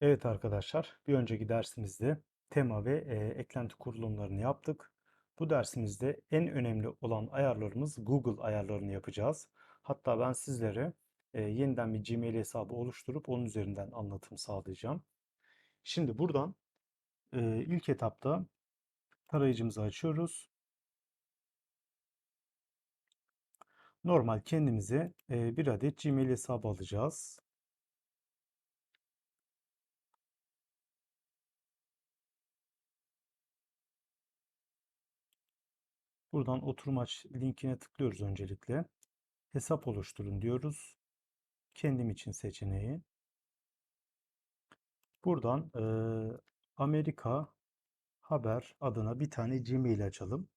Evet arkadaşlar, bir önceki dersimizde tema ve e, eklenti kurulumlarını yaptık. Bu dersimizde en önemli olan ayarlarımız Google ayarlarını yapacağız. Hatta ben sizlere e, yeniden bir Gmail hesabı oluşturup onun üzerinden anlatım sağlayacağım. Şimdi buradan e, ilk etapta tarayıcımızı açıyoruz. Normal kendimize e, bir adet Gmail hesabı alacağız. Buradan oturum aç linkine tıklıyoruz öncelikle. Hesap oluşturun diyoruz. Kendim için seçeneği. Buradan e, Amerika Haber adına bir tane Gmail açalım.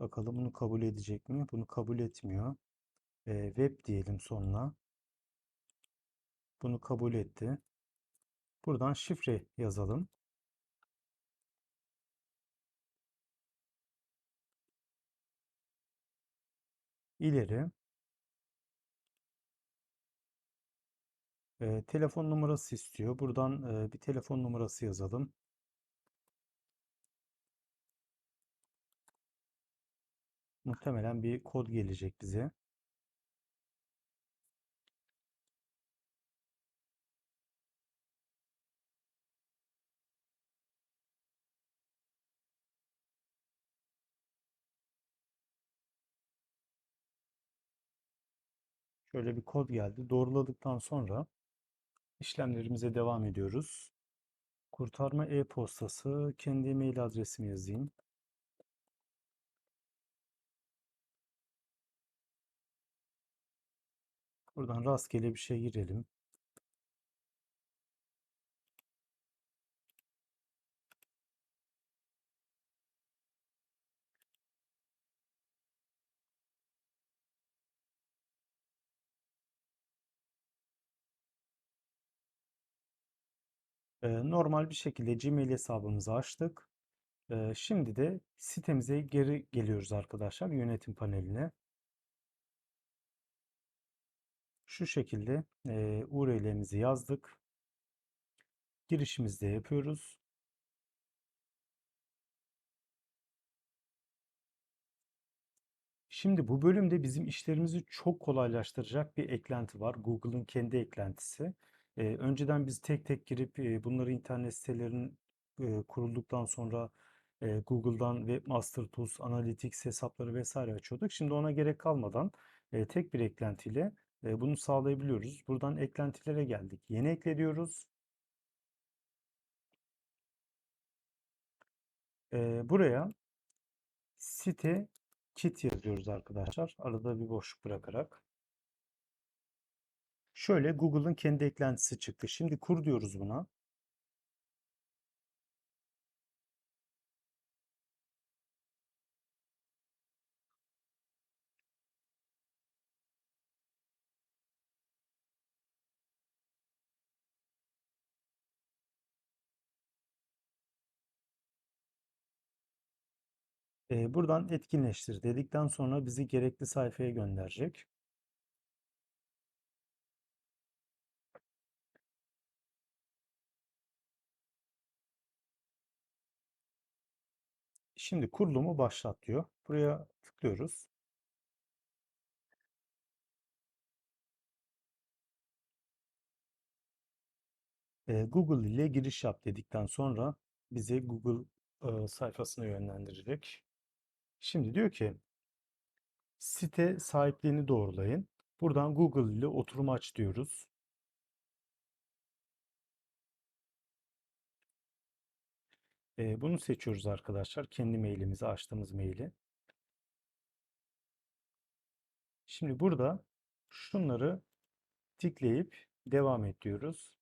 Bakalım bunu kabul edecek mi? Bunu kabul etmiyor. E, web diyelim sonuna. Bunu kabul etti. Buradan şifre yazalım. İleri. E, telefon numarası istiyor. Buradan e, bir telefon numarası yazalım. Muhtemelen bir kod gelecek bize. Şöyle bir kod geldi. Doğruladıktan sonra işlemlerimize devam ediyoruz. Kurtarma e-postası kendi e-mail adresimi yazayım. Buradan rastgele bir şey girelim. Normal bir şekilde Gmail hesabımızı açtık. Şimdi de sitemize geri geliyoruz arkadaşlar yönetim paneline. Şu şekilde URL'imizi yazdık. Girişimizi de yapıyoruz. Şimdi bu bölümde bizim işlerimizi çok kolaylaştıracak bir eklenti var. Google'ın kendi eklentisi. Ee, önceden biz tek tek girip e, bunları internet sitelerinin e, kurulduktan sonra e, Google'dan Webmaster Tools, Analytics hesapları vesaire açıyorduk. Şimdi ona gerek kalmadan e, tek bir eklentiyle e, bunu sağlayabiliyoruz. Buradan eklentilere geldik. Yeni ekle E, buraya site kit yazıyoruz arkadaşlar. Arada bir boşluk bırakarak. Şöyle Google'ın kendi eklentisi çıktı. Şimdi kur diyoruz buna. Buradan etkinleştir dedikten sonra bizi gerekli sayfaya gönderecek. Şimdi kurulumu başlat diyor. Buraya tıklıyoruz. Ee, Google ile giriş yap dedikten sonra bizi Google e, sayfasına yönlendirecek. Şimdi diyor ki site sahipliğini doğrulayın. Buradan Google ile oturum aç diyoruz. Ee, bunu seçiyoruz arkadaşlar. Kendi mailimizi açtığımız maili. Şimdi burada şunları tıklayıp devam et diyoruz.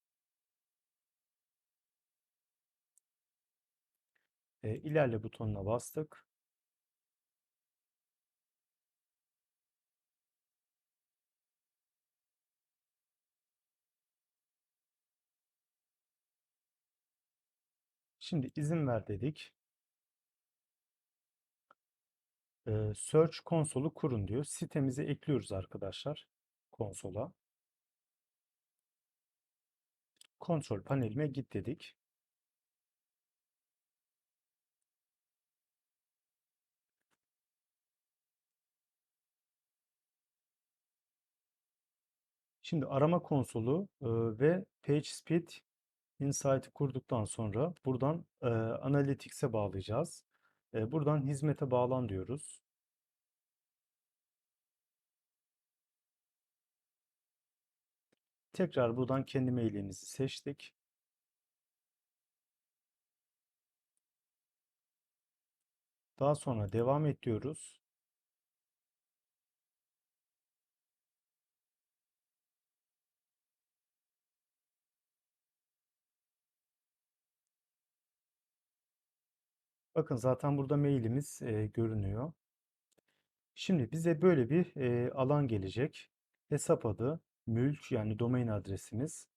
E, ilerle butonuna bastık. Şimdi izin ver dedik. E, Search konsolu kurun diyor. Sitemizi ekliyoruz arkadaşlar konsola. Kontrol panelime git dedik. Şimdi arama konsolu ve PageSpeed Insight'ı kurduktan sonra buradan e, Analytics'e bağlayacağız. E, buradan hizmete bağlan diyoruz. Tekrar buradan kendi mailimizi seçtik. Daha sonra devam et diyoruz. Bakın zaten burada mailimiz e, görünüyor. Şimdi bize böyle bir e, alan gelecek. Hesap adı, mülk yani domain adresimiz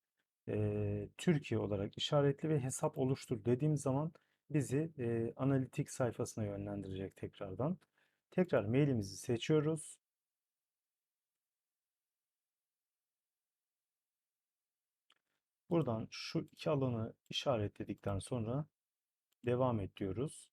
e, Türkiye olarak işaretli ve hesap oluştur dediğim zaman bizi e, analitik sayfasına yönlendirecek tekrardan. Tekrar mailimizi seçiyoruz. Buradan şu iki alanı işaretledikten sonra devam et diyoruz.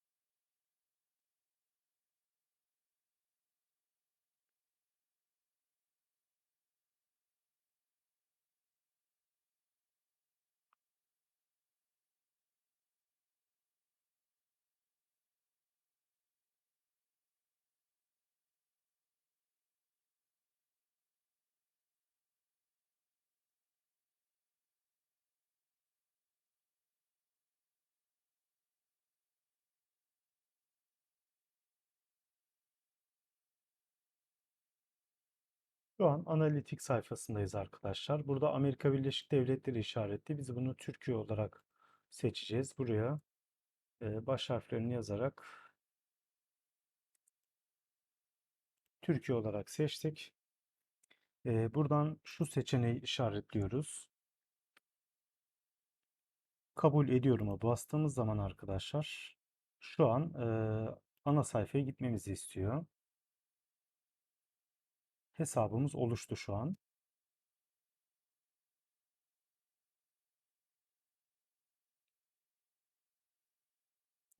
Şu an analitik sayfasındayız arkadaşlar. Burada Amerika Birleşik Devletleri işaretli. Biz bunu Türkiye olarak seçeceğiz. Buraya e, baş harflerini yazarak Türkiye olarak seçtik. E, buradan şu seçeneği işaretliyoruz. Kabul ediyorum'a bastığımız zaman arkadaşlar şu an e, ana sayfaya gitmemizi istiyor. Hesabımız oluştu şu an.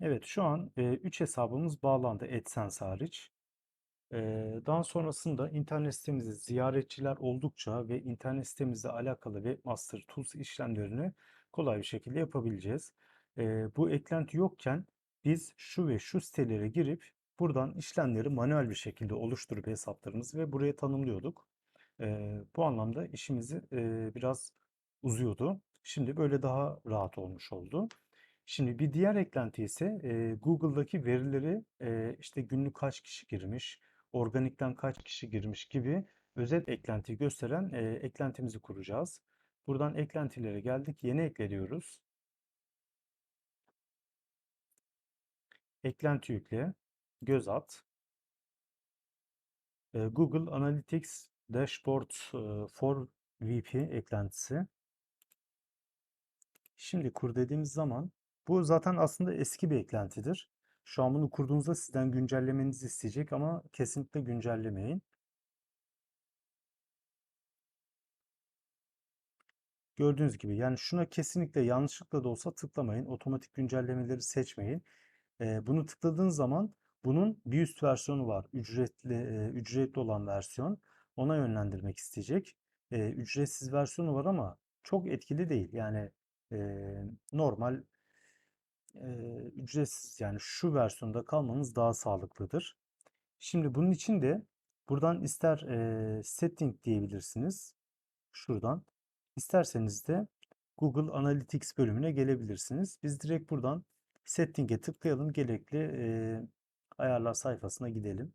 Evet şu an 3 hesabımız bağlandı AdSense hariç. E, daha sonrasında internet sitemizde ziyaretçiler oldukça ve internet sitemizle alakalı Webmaster Tools işlemlerini kolay bir şekilde yapabileceğiz. E, bu eklenti yokken biz şu ve şu sitelere girip buradan işlemleri manuel bir şekilde oluşturup hesaplarımızı ve buraya tanımlıyorduk. E, bu anlamda işimizi e, biraz uzuyordu. Şimdi böyle daha rahat olmuş oldu. Şimdi bir diğer eklenti ise e, Google'daki verileri e, işte günlük kaç kişi girmiş, organikten kaç kişi girmiş gibi özet eklenti gösteren e, eklentimizi kuracağız. Buradan eklentilere geldik. Yeni ekle diyoruz. Eklenti yükle. Göz at. Google Analytics Dashboard for VP eklentisi. Şimdi kur dediğimiz zaman bu zaten aslında eski bir eklentidir. Şu an bunu kurduğunuzda sizden güncellemenizi isteyecek ama kesinlikle güncellemeyin. Gördüğünüz gibi yani şuna kesinlikle yanlışlıkla da olsa tıklamayın. Otomatik güncellemeleri seçmeyin. Bunu tıkladığınız zaman bunun bir üst versiyonu var. Ücretli e, ücretli olan versiyon. Ona yönlendirmek isteyecek. E, ücretsiz versiyonu var ama çok etkili değil. Yani e, normal ücretsiz yani şu versiyonda kalmanız daha sağlıklıdır. Şimdi bunun için de buradan ister e, setting diyebilirsiniz. Şuradan. İsterseniz de Google Analytics bölümüne gelebilirsiniz. Biz direkt buradan setting'e tıklayalım. Gerekli e, ayarlar sayfasına gidelim.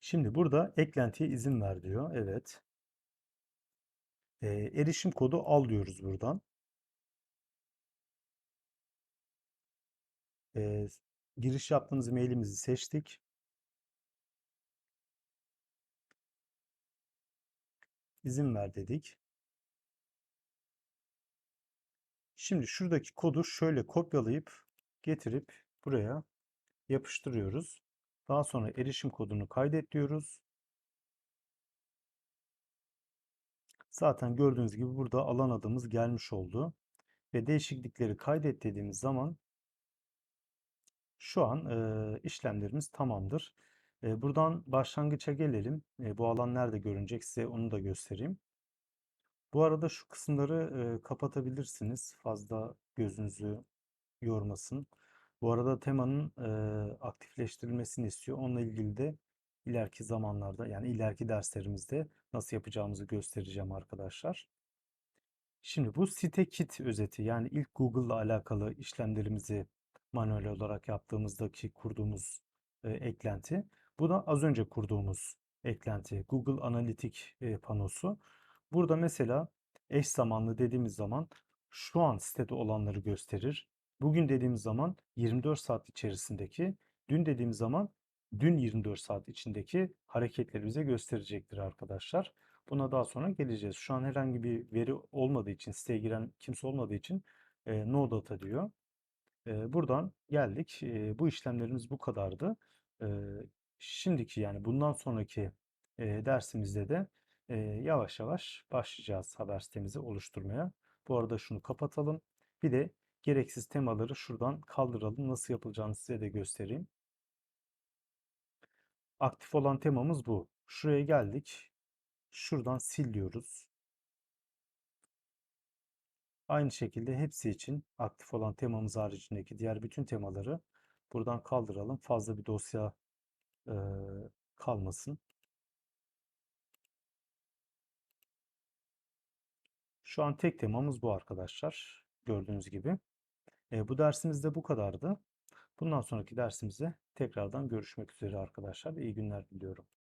Şimdi burada eklentiye izin ver diyor. Evet. E, erişim kodu al diyoruz buradan. E, giriş yaptığımız mailimizi seçtik. İzin ver dedik. Şimdi şuradaki kodu şöyle kopyalayıp getirip buraya yapıştırıyoruz. Daha sonra erişim kodunu kaydet diyoruz. Zaten gördüğünüz gibi burada alan adımız gelmiş oldu. Ve değişiklikleri kaydet dediğimiz zaman şu an e, işlemlerimiz tamamdır. E, buradan başlangıça gelelim. E, bu alan nerede görünecek size onu da göstereyim. Bu arada şu kısımları e, kapatabilirsiniz. Fazla gözünüzü yormasın. Bu arada temanın e, aktifleştirilmesini istiyor. Onunla ilgili de ileriki zamanlarda yani ileriki derslerimizde nasıl yapacağımızı göstereceğim arkadaşlar. Şimdi bu site kit özeti yani ilk Google'la alakalı işlemlerimizi manuel olarak yaptığımızdaki kurduğumuz e, eklenti. Bu da az önce kurduğumuz eklenti Google Analitik e, panosu. Burada mesela eş zamanlı dediğimiz zaman şu an sitede olanları gösterir. Bugün dediğimiz zaman 24 saat içerisindeki, dün dediğimiz zaman dün 24 saat içindeki hareketleri bize gösterecektir arkadaşlar. Buna daha sonra geleceğiz. Şu an herhangi bir veri olmadığı için, siteye giren kimse olmadığı için e, no data diyor. E, buradan geldik. E, bu işlemlerimiz bu kadardı. E, şimdiki yani bundan sonraki e, dersimizde de e, yavaş yavaş başlayacağız haber sitemizi oluşturmaya. Bu arada şunu kapatalım. Bir de gereksiz temaları şuradan kaldıralım. Nasıl yapılacağını size de göstereyim. Aktif olan temamız bu. Şuraya geldik. Şuradan sil diyoruz. Aynı şekilde hepsi için aktif olan temamız haricindeki diğer bütün temaları buradan kaldıralım. Fazla bir dosya e, kalmasın. Şu an tek temamız bu arkadaşlar. Gördüğünüz gibi. E, bu dersimiz de bu kadardı. Bundan sonraki dersimizde tekrardan görüşmek üzere arkadaşlar. İyi günler diliyorum.